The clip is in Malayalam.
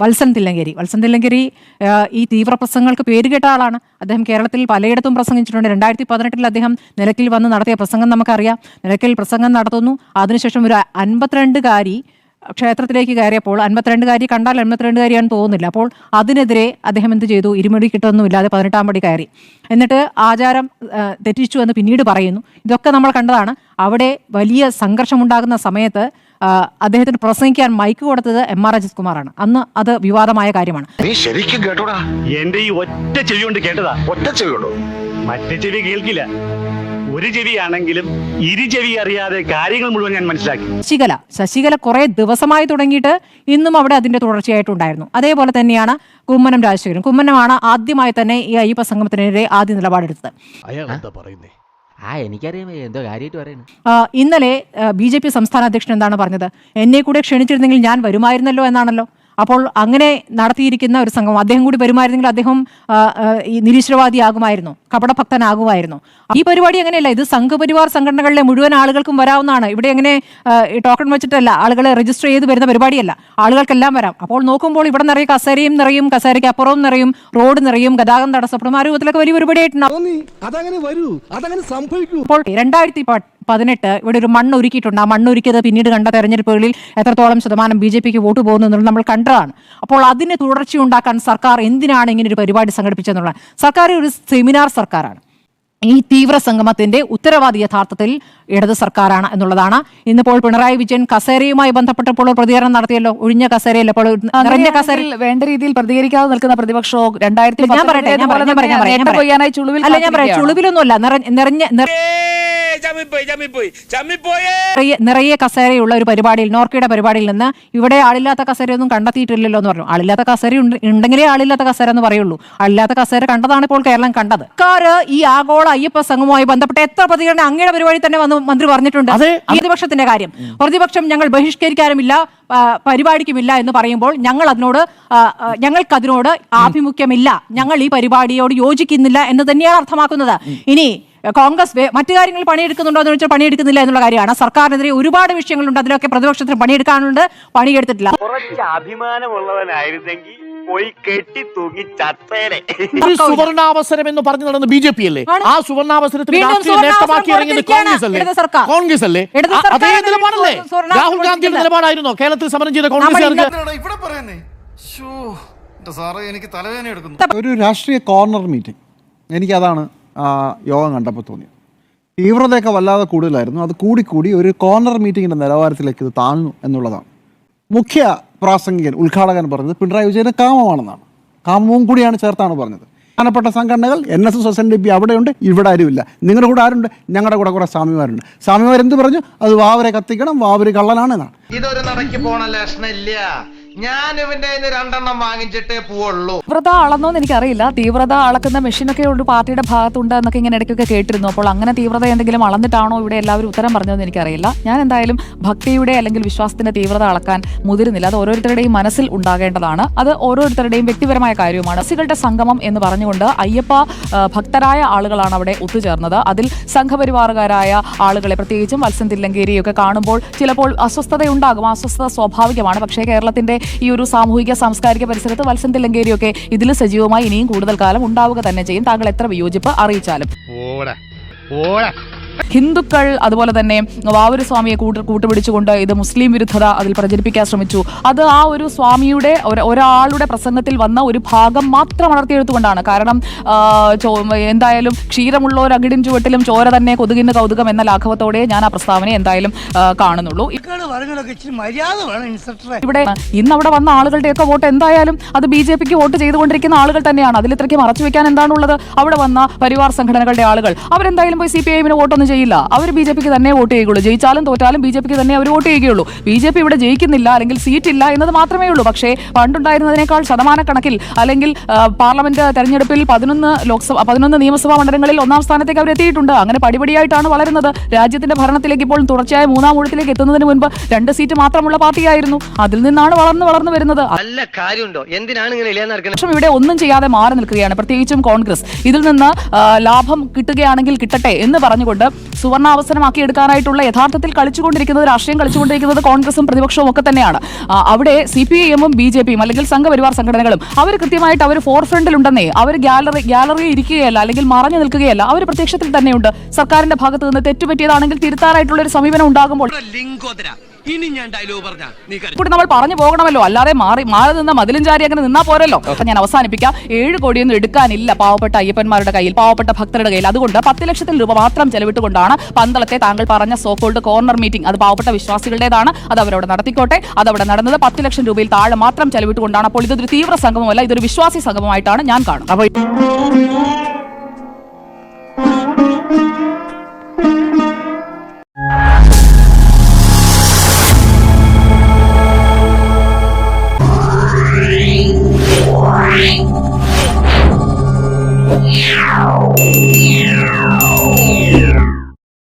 വത്സൻ തില്ലങ്കേരി. വത്സൻ തില്ലങ്കേരി ഈ തീവ്രപ്രസംഗങ്ങൾക്ക് പേരുകേട്ട ആളാണ്. അദ്ദേഹം കേരളത്തിൽ പലയിടത്തും പ്രസംഗിച്ചിട്ടുണ്ട്. രണ്ടായിരത്തി പതിനെട്ടിൽ അദ്ദേഹം നിലയ്ക്കിൽ വന്ന് നടത്തിയ പ്രസംഗം നമുക്കറിയാം. നിലയ്ക്കിൽ പ്രസംഗം നടത്തുന്നു. അതിനുശേഷം ഒരു അൻപത്തിരണ്ടുകാരി ക്ഷേത്രത്തിലേക്ക് കയറിയപ്പോൾ അൻപത്തിരണ്ടുകാരി കണ്ടാൽ അൻപത്തിരണ്ടുകാരിയാണെന്ന് തോന്നുന്നില്ല. അപ്പോൾ അതിനെതിരെ അദ്ദേഹം എന്ത് ചെയ്തു? ഇരുമുടി കിട്ടൊന്നുമില്ലാതെ പതിനെട്ടാം പടി കയറി. എന്നിട്ട് ആചാരം തെറ്റിച്ചു എന്ന് പിന്നീട് പറയുന്നു. ഇതൊക്കെ നമ്മൾ കണ്ടതാണ്. അവിടെ വലിയ സംഘർഷമുണ്ടാകുന്ന സമയത്ത് അദ്ദേഹത്തിന് പ്രസംഗിക്കാൻ മൈക്ക് കൊടുത്തത് എം ആർ അജിത് കുമാറാണ്. അന്ന് അത് വിവാദമായ കാര്യമാണ്. നീ ശരിക്കും കേട്ടോടാ? എന്റെ ഈ ഒറ്റ ചെവി കൊണ്ട് കേട്ടതാ. ഒറ്റ ചെവിയുള്ളൂ മറ്റേ ചെവി കേൾക്കില്ല. ഒരു ചെവിയാണെങ്കിലും ഇരുചെവി അറിയാതെ കാര്യങ്ങൾ മുഴുവൻ ഞാൻ മനസ്സിലാക്കി. ശശികല ശശികല കുറെ ദിവസമായി തുടങ്ങിയിട്ട് ഇന്നും അവിടെ അതിന്റെ തുടർച്ചയായിട്ടുണ്ടായിരുന്നു. അതേപോലെ തന്നെയാണ് കുമ്മനം രാജശേഖരൻ. കുമ്മനമാണ് ആദ്യമായി തന്നെ ഈ അയ്യപ്പ സംഗമത്തിനെതിരെ ആദ്യ നിലപാടെടുത്തത്. അയാൾ എന്താ പറയുന്നേ? എനിക്കറിയാം. പറയുന്നു ഇന്നലെ ബി ജെ പി സംസ്ഥാന അധ്യക്ഷൻ എന്താണ് പറഞ്ഞത്? എന്നെ കൂടെ ക്ഷണിച്ചിരുന്നെങ്കിൽ ഞാൻ വരുമായിരുന്നല്ലോ എന്നാണല്ലോ. അപ്പോൾ അങ്ങനെ നടത്തിയിരിക്കുന്ന ഒരു സംഘം അദ്ദേഹം കൂടി വരുമായിരുന്നെങ്കിൽ അദ്ദേഹം ഈ നിരീശ്വരവാദി ഈ നിരീശ്വരവാദിയാകുമായിരുന്നു കപടഭക്തനാകുമായിരുന്നു. ഈ പരിപാടി അങ്ങനെയല്ല ഇത് സംഘപരിവാർ സംഘടനകളിലെ മുഴുവൻ ആളുകൾക്കും വരാവുന്നതാണ്. ഇവിടെ എങ്ങനെ ടോക്കൺ വെച്ചിട്ടല്ല ആളുകളെ രജിസ്റ്റർ ചെയ്ത് വരുന്ന പരിപാടിയല്ല ആളുകൾക്കെല്ലാം വരാം. അപ്പോൾ നോക്കുമ്പോൾ ഇവിടെ നിറയെ കസേരയും നിറയും കസേരയ്ക്ക് അപ്പുറവും നിറയും റോഡ് നിറയും ഗതാഗതം തടസ്സപ്പെടും ആ രൂപത്തിലൊക്കെ വലിയ പരിപാടിയായിട്ടുണ്ടാവും അതങ്ങനെ വരൂ അതങ്ങനെ സംഭവിക്കൂ. ഇപ്പോൾ രണ്ടായിരത്തി പതിനെട്ട്. ഇവിടെ ഒരു മണ്ണ് ഒരുക്കിയിട്ടുണ്ട്. ആ മണ്ണ് ഒരുക്കിയത് പിന്നീട് കണ്ട തെരഞ്ഞെടുപ്പുകളിൽ എത്രത്തോളം ശതമാനം ബി ജെ പിക്ക് വോട്ട് പോകുന്നു എന്നുള്ളത് നമ്മൾ കണ്ടതാണ്. അപ്പോൾ അതിന് തുടർച്ചയുണ്ടാക്കാൻ സർക്കാർ എന്തിനാണ് ഇങ്ങനെ ഒരു പരിപാടി സംഘടിപ്പിച്ചെന്നുള്ളത് സർക്കാർ ഒരു സെമിനാർ സർക്കാരാണ്. ഈ തീവ്ര സംഗമത്തിന്റെ ഉത്തരവാദി യഥാർത്ഥത്തിൽ ഇടത് സർക്കാരാണ് എന്നുള്ളതാണ്. ഇന്നിപ്പോൾ പിണറായി വിജയൻ കസേരയുമായി ബന്ധപ്പെട്ടപ്പോൾ പ്രതികരണം നടത്തിയല്ലോ. ഒഴിഞ്ഞ കസേരയിൽ അപ്പോൾ നിറഞ്ഞ കസേര വേണ്ട രീതിയിൽ പ്രതികരിക്കാതെ നിൽക്കുന്ന പ്രതിപക്ഷവും രണ്ടായിരത്തി ഞാൻ പറയട്ടെ ഞാൻ പറയാം, ഞാൻ പറയാം, ഞാൻ ഞാൻ പറയാം. കൊയ്യാനായി ചുളുവിൽ അല്ല ഞാൻ പറയാം? ചുളിവിലൊന്നുമല്ല നിറഞ്ഞ നിറഞ്ഞ നിറ- നിറയെ കസേരയുള്ള ഒരു പരിപാടിയിൽ നോർക്കയുടെ പരിപാടിയിൽ നിന്ന് ഇവിടെ ആളില്ലാത്ത കസേരയൊന്നും കണ്ടെത്തിയിട്ടില്ലല്ലോ എന്ന് പറഞ്ഞു. ആളില്ലാത്ത കസേര ഉണ്ട്- ഉണ്ടെങ്കിലേ ആളില്ലാത്ത കസേര എന്ന് പറയുള്ളൂ. ആളില്ലാത്ത കസേര കണ്ടതാണ് ഇപ്പോൾ കേരളം കണ്ടത്. കാര് ഈ ആഗോള അയ്യപ്പ സംഘവുമായി ബന്ധപ്പെട്ട് എത്ര പ്രതികരണം അങ്ങയുടെ പരിപാടി തന്നെ വന്ന് മന്ത്രി പറഞ്ഞിട്ടുണ്ട്. പ്രതിപക്ഷത്തിന്റെ കാര്യം. പ്രതിപക്ഷം ഞങ്ങൾ ബഹിഷ്കരിക്കാനുമില്ല പരിപാടിക്കുമില്ല എന്ന് പറയുമ്പോൾ ഞങ്ങൾ അതിനോട് ഞങ്ങൾക്കതിനോട് ആ, ഞങ്ങൾക്ക് അതിനോട് ആഭിമുഖ്യമില്ല. ഞങ്ങൾ ഈ പരിപാടിയോട് യോജിക്കുന്നില്ല എന്ന് തന്നെയാണ് അർത്ഥമാക്കുന്നത്. ഇനി കോൺഗ്രസ് മറ്റു കാര്യങ്ങൾ പണിയെടുക്കുന്നുണ്ടോ എന്ന് വെച്ചാൽ പണിയെടുക്കുന്നില്ല എന്നുള്ള കാര്യമാണ്. സർക്കാരിനെതിരെ ഒരുപാട് വിഷയങ്ങളുണ്ട്. അതിലൊക്കെ പ്രതിപക്ഷത്തിന് പണിയെടുക്കാനുണ്ട് പണിയെടുത്തിട്ടില്ല. കുറച്ച് അഭിമാനമുള്ളവനായിരുന്നെങ്കിൽ പോയി കെട്ടി തൂങ്ങി ചത്തേനെ. ഒരു സുവർണാവസരം എന്ന് പറഞ്ഞു നടന്ന ബി ജെ പി അല്ലേ? ആ സുവർണാവസരത്തിന് വീണ്ടും രാഷ്ട്രീയ സുവർണാവസരം നേട്ടമാക്കി ഇറങ്ങിയത് കൊടുത്തിരിക്കുകയാണ് കോൺഗ്രസ് അല്ലേ? ഇടത് സർക്കാർ. കോൺഗ്രസ് അല്ലേ? ഇടത് അതേ സർക്കാരാണ് നിലപാടല്ലേ? സുവർണാവസരം രാഹുൽ ഗാന്ധിയുടെ കൊടുത്തിരിക്കുന്നത്. നിലപാടായിരുന്നോ? കേരളത്തിൽ സമരം ചെയ്ത കോൺഗ്രസ് കോൺഗ്രസ് ഇവിടെ പറയുന്നേ? ഷോ എന്റെ സാറേ എനിക്ക് തലവേദന എടുക്കുന്നു. ഒരു രാഷ്ട്രീയ കോർണർ മീറ്റിംഗ്. എനിക്കതാണ് ആ, യോഗം കണ്ടപ്പോൾ തോന്നിയത്. തീവ്രതയൊക്കെ വല്ലാതെ കൂടുതലായിരുന്നു. അത് കൂടിക്കൂടി ഒരു കോർണർ മീറ്റിങ്ങിന്റെ നിലവാരത്തിലേക്ക് ഇത് താഴ്ന്നു എന്നുള്ളതാണ്. മുഖ്യ പ്രാസംഗികൻ ഉദ്ഘാടകൻ പറഞ്ഞത് പിണറായി വിജയന് കാമമാണെന്നാണ്. കാമവും കൂടിയാണ് ചേർത്താണ് പറഞ്ഞത്. പ്രധാനപ്പെട്ട സംഘടനകൾ N S S S N D P അവിടെയുണ്ട് ഇവിടെ ആരുമില്ല. നിങ്ങളുടെ കൂടെ ആരുണ്ട്? ഞങ്ങളുടെ കൂടെ കുറെ സ്വാമിമാരുണ്ട്. സ്വാമിമാർ എന്ത് പറഞ്ഞു? അത് വാവരെ കത്തിക്കണം വാവര് കള്ളനാണ് എന്നാണ് ഇതൊരു നടക്കി പോണ ലക്ഷണില്ല ഞാൻ ഇവന്റെ രണ്ടെണ്ണം വാങ്ങിച്ചിട്ടേ പോവുള്ളൂ. തീവ്രത അളന്നോന്ന് എനിക്കറിയില്ല. തീവ്രത അളക്കുന്ന മെഷീനൊക്കെ ഉണ്ട് പാർട്ടിയുടെ ഭാഗത്തുണ്ട് എന്നൊക്കെ ഇങ്ങനെ ഇടയ്ക്കൊക്കെ കേട്ടിരുന്നു. അപ്പോൾ അങ്ങനെ തീവ്രത എന്തെങ്കിലും അളന്നിട്ടാണോ ഇവിടെ എല്ലാവരും ഉത്തരം പറഞ്ഞതെന്ന് എനിക്കറിയില്ല. ഞാൻ എന്തായാലും ഭക്തിയുടെ അല്ലെങ്കിൽ വിശ്വാസത്തിന്റെ തീവ്രത അളക്കാൻ മുതിരുന്നില്ല. അത് ഓരോരുത്തരുടെയും മനസ്സിൽ ഉണ്ടാകേണ്ടതാണ്. അത് ഓരോരുത്തരുടെയും വ്യക്തിപരമായ കാര്യവുമാണ്. സികളുടെ സംഗമം എന്ന് പറഞ്ഞുകൊണ്ട് അയ്യപ്പ ഭക്തരായ ആളുകളാണ് അവിടെ ഒത്തുചേർന്നത്. അതിൽ സംഘപരിവാറുകാരായ ആളുകളെ പ്രത്യേകിച്ചും വത്സൻ തില്ലങ്കേരിയൊക്കെ കാണുമ്പോൾ ചിലപ്പോൾ അസ്വസ്ഥതയുണ്ടാകും. അസ്വസ്ഥത സ്വാഭാവികമാണ്. പക്ഷേ കേരളത്തിന്റെ ഈ ഒരു സാമൂഹിക സാംസ്കാരിക പരിസരത്ത് വത്സൻ തില്ലങ്കേരിയൊക്കെ ഇതിൽ സജീവമായി ഇനിയും കൂടുതൽ കാലം ഉണ്ടാവുക തന്നെ ചെയ്യും. താങ്കൾ എത്ര വിയോജിപ്പ് അറിയിച്ചാലും. ഹിന്ദുക്കൾ അതുപോലെ തന്നെ വാവൂര് സ്വാമിയെ കൂട്ട് കൂട്ടുപിടിച്ചുകൊണ്ട് ഇത് മുസ്ലിം വിരുദ്ധത അതിൽ പ്രചരിപ്പിക്കാൻ ശ്രമിച്ചു. അത് ആ ഒരു സ്വാമിയുടെ ഒരാളുടെ പ്രസംഗത്തിൽ വന്ന ഒരു ഭാഗം മാത്രം വളർത്തിയെടുത്തുകൊണ്ടാണ് കാരണം എന്തായാലും ക്ഷീരമുള്ള ഒരു അകിടിൻ ചുവട്ടിലും ചോര തന്നെ കൊതുകിന് കൗതുകം എന്ന ലാഘവത്തോടെ ഞാൻ ആ പ്രസ്താവന എന്തായാലും കാണുന്നുള്ളൂ. ഇവിടെ ഇന്ന് അവിടെ വന്ന ആളുകളുടെയൊക്കെ വോട്ട് എന്തായാലും അത് ബി ജെ പിക്ക് വോട്ട് ചെയ്തുകൊണ്ടിരിക്കുന്ന ആളുകൾ തന്നെയാണ്. അതിൽ ഇത്രയ്ക്ക് മറച്ചു വെക്കാൻ എന്താണുള്ളത്? അവിടെ വന്ന പരിവാർ സംഘടനകളുടെ ആളുകൾ. അവരെന്തായാലും പോയി സി പി ഐഎമ്മിന് വോട്ടൊന്നും ചെയ്യില്ല. അവർ ബി ജെ പിക്ക് തന്നെ വോട്ട് ചെയ്യുകയുള്ളൂ. ജയിച്ചാലും തോറ്റാലും ബി ജെ പിക്ക് തന്നെ അവർ വോട്ട് ചെയ്യുകയുള്ളൂ. ബി ജെ പി ഇവിടെ ജയിക്കുന്നില്ല അല്ലെങ്കിൽ സീറ്റ് ഇല്ല എന്നത് മാത്രമേ ഉള്ളൂ. പക്ഷേ പണ്ടുണ്ടായിരുന്നതിനേക്കാൾ ശതമാനക്കണക്കിൽ അല്ലെങ്കിൽ പാർലമെന്റ് തെരഞ്ഞെടുപ്പിൽ പതിനൊന്ന് ലോക്സഭ പതിനൊന്ന് നിയമസഭാ മണ്ഡലങ്ങളിൽ ഒന്നാം സ്ഥാനത്തേക്ക് അവർ എത്തിയിട്ടുണ്ട്. അങ്ങനെ പടിപടിയായിട്ടാണ് വളരുന്നത്. രാജ്യത്തിന്റെ ഭരണത്തിലേക്ക് ഇപ്പോൾ തുടർച്ചയായ മൂന്നാം ഊഴത്തിലേക്ക് എത്തുന്നതിന് മുൻപ് രണ്ട് സീറ്റ് മാത്രമുള്ള പാർട്ടിയായിരുന്നു. അതിൽ നിന്നാണ് വളർന്നു വളർന്നു വരുന്നത്. നല്ല കാര്യമുണ്ടോ? എന്തിനാണ് ഇങ്ങനെ ഇവിടെ ഒന്നും ചെയ്യാതെ മാറി നിൽക്കുകയാണ്. പ്രത്യേകിച്ചും കോൺഗ്രസ്. ഇതിൽ നിന്ന് ലാഭം കിട്ടുകയാണെങ്കിൽ കിട്ടട്ടെ എന്ന് പറഞ്ഞുകൊണ്ട് സുവർണാവസരമാക്കി എടുക്കാനായിട്ടുള്ള യഥാർത്ഥത്തിൽ കളിച്ചുകൊണ്ടിരിക്കുന്നത് രാഷ്ട്രീയം കളിച്ചുകൊണ്ടിരിക്കുന്നത് കോൺഗ്രസും പ്രതിപക്ഷവും ഒക്കെ തന്നെയാണ്. അവിടെ സി പി ഐ എമ്മും ബി ജെ പിയും അല്ലെങ്കിൽ സംഘപരിവാർ സംഘടനകളും അവർ കൃത്യമായിട്ട് അവർ ഫോർ ഫ്രണ്ടിലുണ്ടെന്നേ അവർ ഗാലറി ഗാലറി ഇരിക്കുകയല്ല അല്ലെങ്കിൽ മറഞ്ഞു നിൽക്കുകയല്ല അവർ പ്രത്യക്ഷത്തിൽ തന്നെയുണ്ട്. സർക്കാരിന്റെ ഭാഗത്ത് നിന്ന് തെറ്റുപറ്റിയതാണെങ്കിൽ തിരുത്താനായിട്ടുള്ള ഒരു സമീപനം ഉണ്ടാകുമ്പോൾ ഇനി ഞാൻ ഡയലോഗ് പറഞ്ഞ നീ ഇപ്പോൾ നമ്മൾ പറഞ്ഞു പോകണമല്ലോ. അല്ലാതെ മാറി മാറി നിന്ന മതിലും ചാരി അങ്ങനെ നിന്നാ പോരല്ലോ. അപ്പൊ ഞാൻ അവസാനിപ്പിക്കാം. ഏഴ് കോടിയൊന്നും എടുക്കാനില്ല പാവപ്പെട്ട അയ്യപ്പന്മാരുടെ കയ്യിൽ പാവപ്പെട്ട ഭക്തരുടെ കയ്യിൽ. അതുകൊണ്ട് പത്ത് ലക്ഷത്തിൽ രൂപ മാത്രം ചെലവിട്ടുകൊണ്ടാണ് പന്തളത്തെ താങ്കൾ പറഞ്ഞ സോക്കോൾഡ് കോർണർ മീറ്റിംഗ് അത് പാവപ്പെട്ട വിശ്വാസികളുടേതാണ്. അത് അവരോട് നടത്തിക്കോട്ടെ. അത് അവിടെ നടന്നത് പത്ത് ലക്ഷം രൂപയിൽ താഴെ മാത്രം ചെലവിട്ടുകൊണ്ടാണ്. അപ്പോൾ ഇതൊരു തീവ്ര സംഗമമല്ല ഇതൊരു വിശ്വാസി സംഗമമായിട്ടാണ് ഞാൻ കാണുന്നത്. അപ്പൊ